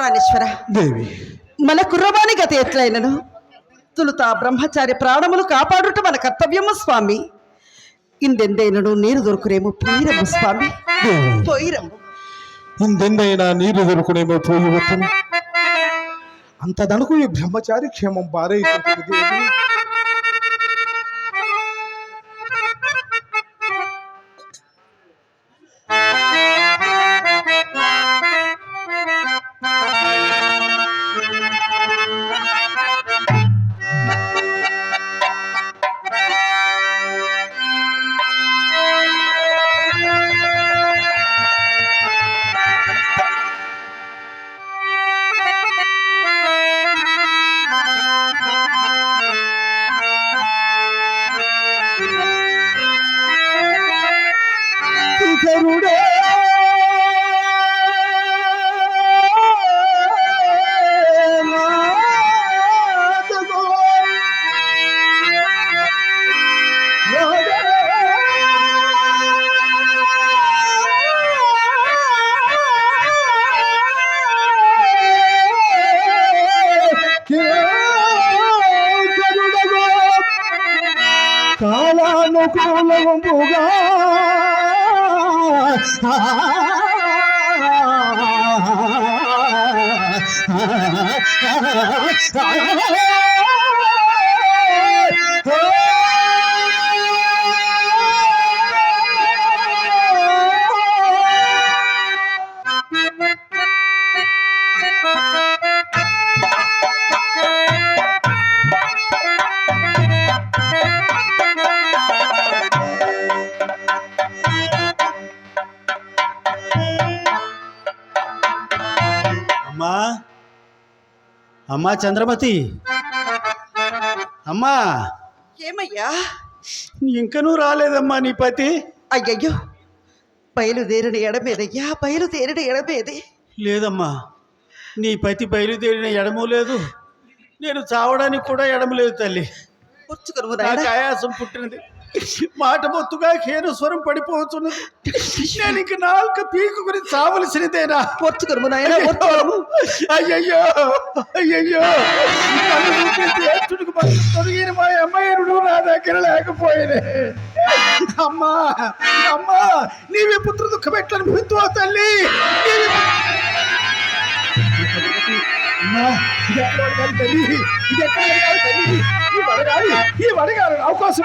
ప్రాణేశ్వర. దేవి. మన కుర్రవాణి గతి ఎట్లయినను? తులుత బ్రహ్మచారి ప్రాణములు కాపాడుట మన కర్తవ్యము స్వామి. ఇందెందైనను నీరు దొరుకునేమో పోయిరము స్వామి. పోయిరము ఇందెందైనా నీరు దొరుకునేమో పోయి అంతదనుకు ఈ బ్రహ్మచారి క్షేమం దేవి. Thank you. కాలానుకూలముగా ఆ అమ్మా చంద్రమతి. అమ్మా. ఏమయ్యా? ఇంకనూ రాలేదమ్మా నీ పతి. అయ్యయ్యో. బయలుదేరిన ఎడమేదయ్యా బయలుదేరిన ఎడమేది. లేదమ్మా. నీ పతి బయలుదేరిన ఎడము లేదు. నేను చావడానికి కూడా ఎడము లేదు తల్లి. పుచ్చుకును ఆయాసం పుట్టినది. మాట మొత్తుగా హీనస్వరం పడిపోతున్నది. నేను ఇంక నాలుక పీకుకుని చావలసినదేనా? పొచ్చుకును అయ్యయ్యో అయ్యయ్యో. తొలగిన మా అమ్మాయిరుడు నా దగ్గర లేకపోయినే. అమ్మా అమ్మా నీవే పుత్ర దుఃఖం ఎట్లా అనుభవించు తల్లి తల్లి? ఇది ఎక్కడ తల్లి? ఈ వడగాలి ఈ వడగాలి. అవకాశం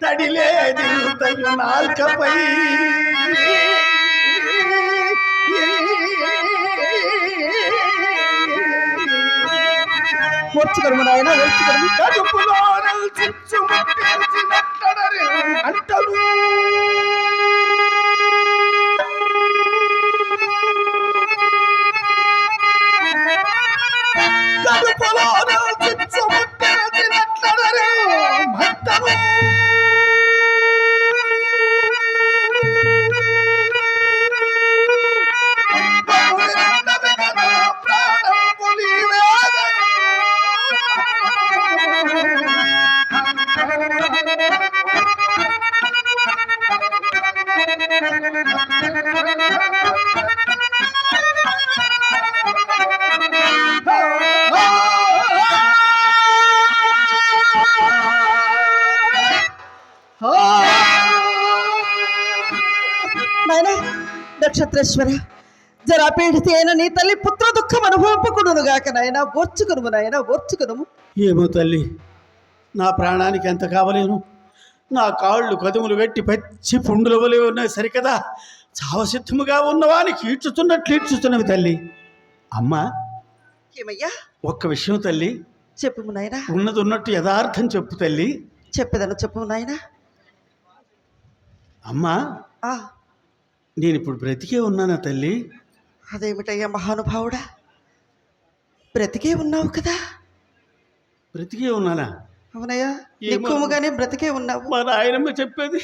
తడిలేది ఉదయం నాల్కపై. పొచ్చుకును నాయన పొచ్చుకును కడుపులో చిచ్చు ముట్టేసినట్లడరే నాయన నక్షత్రేశ్వర జరా పీడితేన నీ తల్లి పుత్ర దుఃఖం అనుభవింపకుడును గాక నాయన ఓర్చుకును నాయన ఓర్చుకును ఏమో తల్లి నా ప్రాణానికి ఎంత కావలేను? నా కాళ్ళు కదుములు వెట్టి పచ్చి పుండుల వలె ఉన్నాయి సరికదా? చావసిద్ధముగా ఉన్నవానికి ఈడ్చుతున్నట్లు ఈడ్చుతున్నవి తల్లి. అమ్మా ఏమయ్యా? ఒక్క విషయం తల్లి. చెప్పుము నాయన. ఉన్నది ఉన్నట్టు యథార్థం చెప్పు తల్లి. చెప్పేదను చెప్పు నాయన. అమ్మా నేను ఇప్పుడు బ్రతికే ఉన్నానా తల్లి? అదేమిటయ్యా మహానుభావుడా? బ్రతికే ఉన్నావు కదా? బ్రతికే ఉన్నానా? అవునయ్యా. ఎక్కువగానే బ్రతికే ఉన్నావు. మా నాయనమ్మ చెప్పేది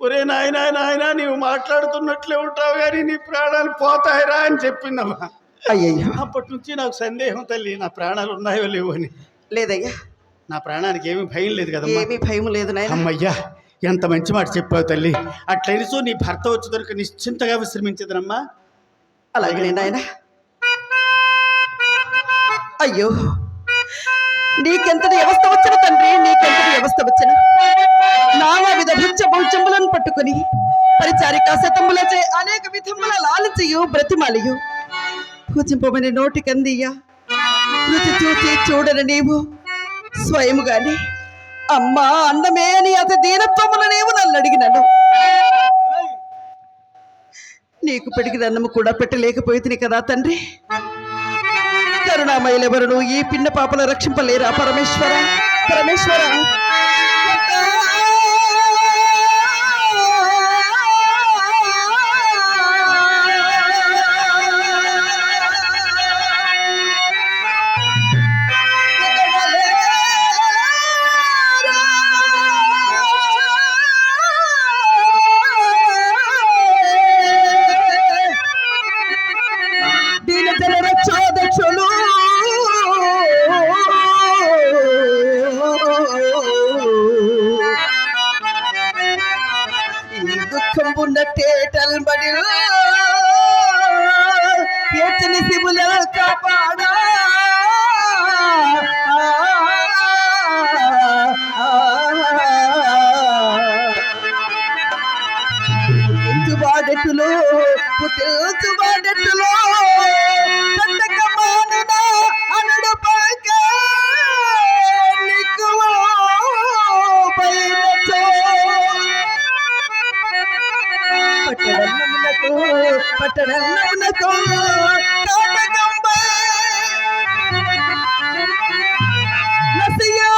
ఒరే నాయన నాయన నీవు మాట్లాడుతున్నట్లే ఉంటావు కానీ నీ ప్రాణాలు పోతాయిరా అని చెప్పిందమ్మా. అయ్యయ్యో. అప్పటి నుంచి నాకు సందేహం తల్లి నా ప్రాణాలు ఉన్నాయో లేవో అని. లేదయ్యా. నా ప్రాణానికి ఏమీ భయం లేదు కదమ్మా. ఏమీ భయం లేదు నాయన. అమ్మయ్యా ఎంత మంచి మాట చెప్పావు తల్లి. అట్లయినసో నీ భర్త వచ్చి దొరికి నిశ్చింతగా విశ్రమించదనమ్మా. అలాగే నాయన. అయ్యో నీకెంతటి వ్యవస్థ వచ్చిన తండ్రి నీకెంతటి వ్యవస్థ వచ్చిన నానా విధ భుజ భౌజములను పట్టుకొని పరిచారిక శతములచే అనేక విధముల లాలచయు బ్రతిమాలియు. పూజింపమని నోటికందియ్యా రుచి చూచి చూడని నీవు స్వయముగాని అమ్మా అన్నమే అని అతి దీనత్వమున నీవు నన్ను అడిగినాను. నీకు పెడిగిన అన్నము కూడా పెట్టలేకపోయింది కదా తండ్రి. కరుణామయులెవరును ఈ పిన్న పాపల రక్షింపలేరా పరమేశ్వర? పరమేశ్వర దుఃఖం ఉన్నట్టేటల్బడి పట్టడన్నమునకు కాటకంబై నసియా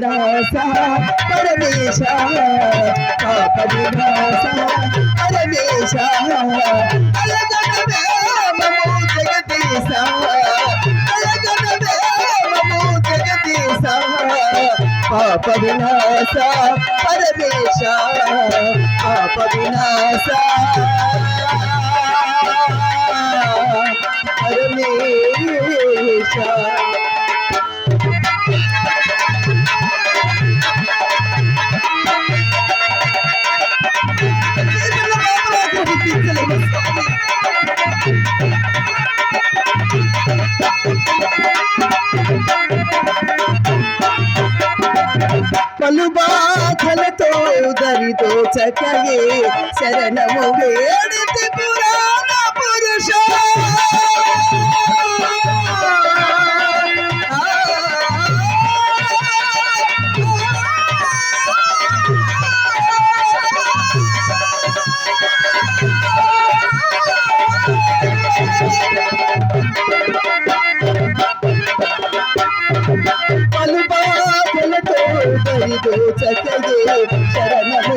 వినాశ పరమేశ పాప వినాశ పరమేశ అలగనవే జగదీశ అలగనవే జగదీశ పాప వినాశ పరమేశ పాప వినాశ పరమేశ పలు బాధలతో దరితో చకయే శరణము వేడితే పురాణ పురుష దరితో చకయే శరణము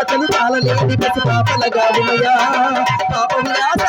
ఆకలి బాధలు తాళలేని పసి పాపలగావుమయ్యా పాప వినాశ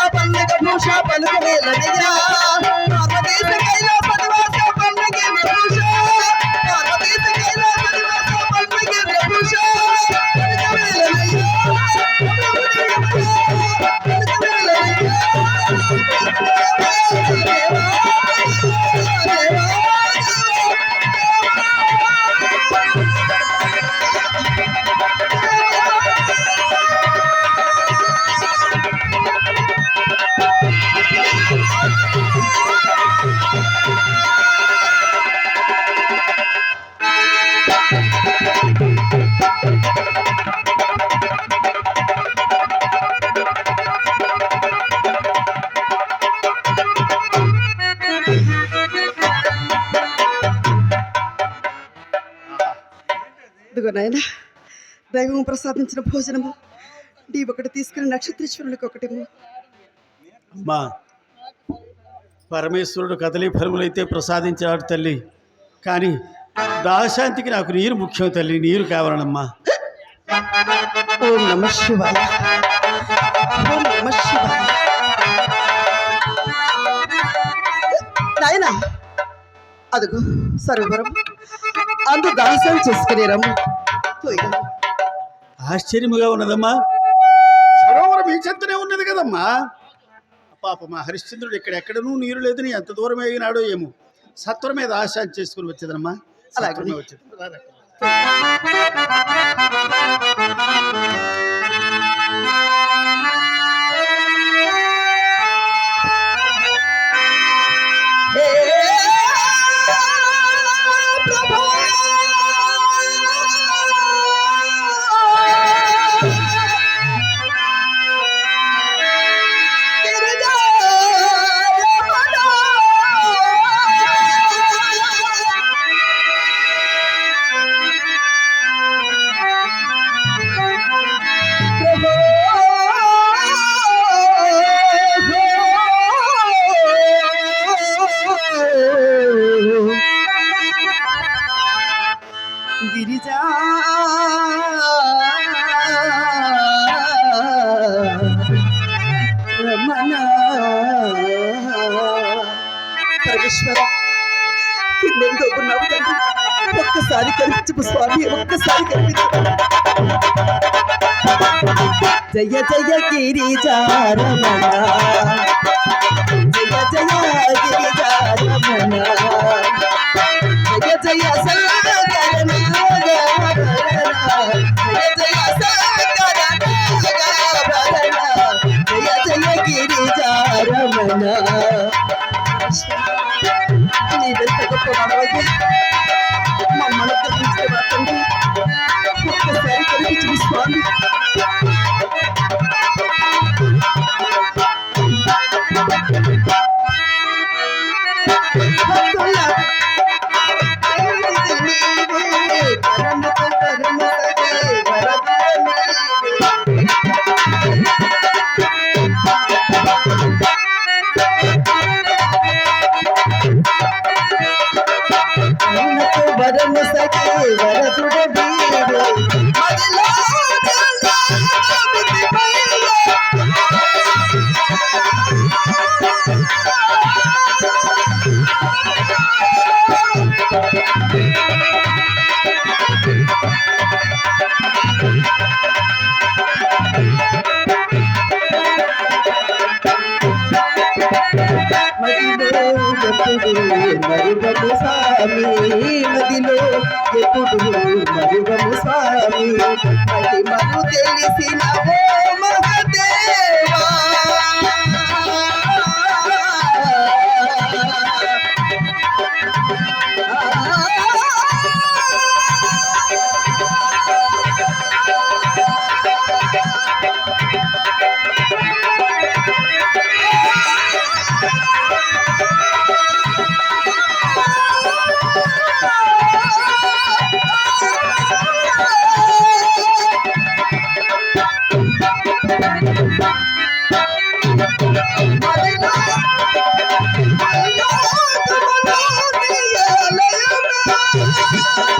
దైవం ప్రసాదించిన భోజనము. నీ ఒకటి తీసుకుని నక్షత్రేశ్వరునికి ఒకటేమో. అమ్మా పరమేశ్వరుడు కదలి ఫలములైతే ప్రసాదించాడు తల్లి. కానీ దాశాంతికి నాకు నీరు ముఖ్యం తల్లి నీరు కావాలనమ్మా. ఓం నమ శివాయ. ఓం నమ శివాయ. నాయన అదుగు సరోవరం అందు దాసం చేసుకునే రమ్ము పోయిరా. ఆశ్చర్యముగా ఉన్నదమ్మా. సరోవరం ఈ చెంతనే ఉన్నది కదమ్మా. పాప మా హరిశ్చంద్రుడు ఇక్కడ ఎక్కడనూ నీరు లేదని ఎంత దూరం ఎగినాడో ఏమో. సత్వరం మీద ఆశ చేసుకుని వచ్చేదమ్మా అలాగే. వచ్చేది. రారా. జయ జయ గిరిజారమణ జయ జయ గిరిజారమణ జయ జయ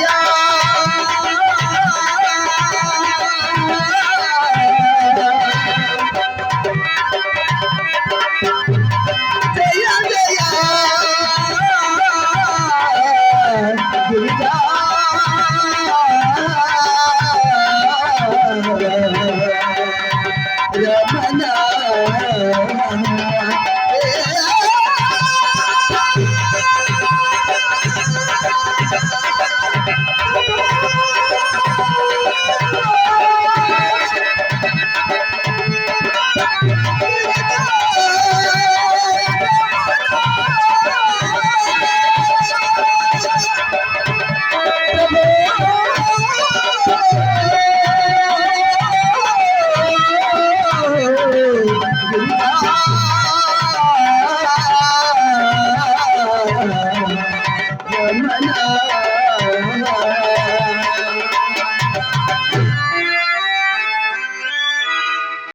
yeah.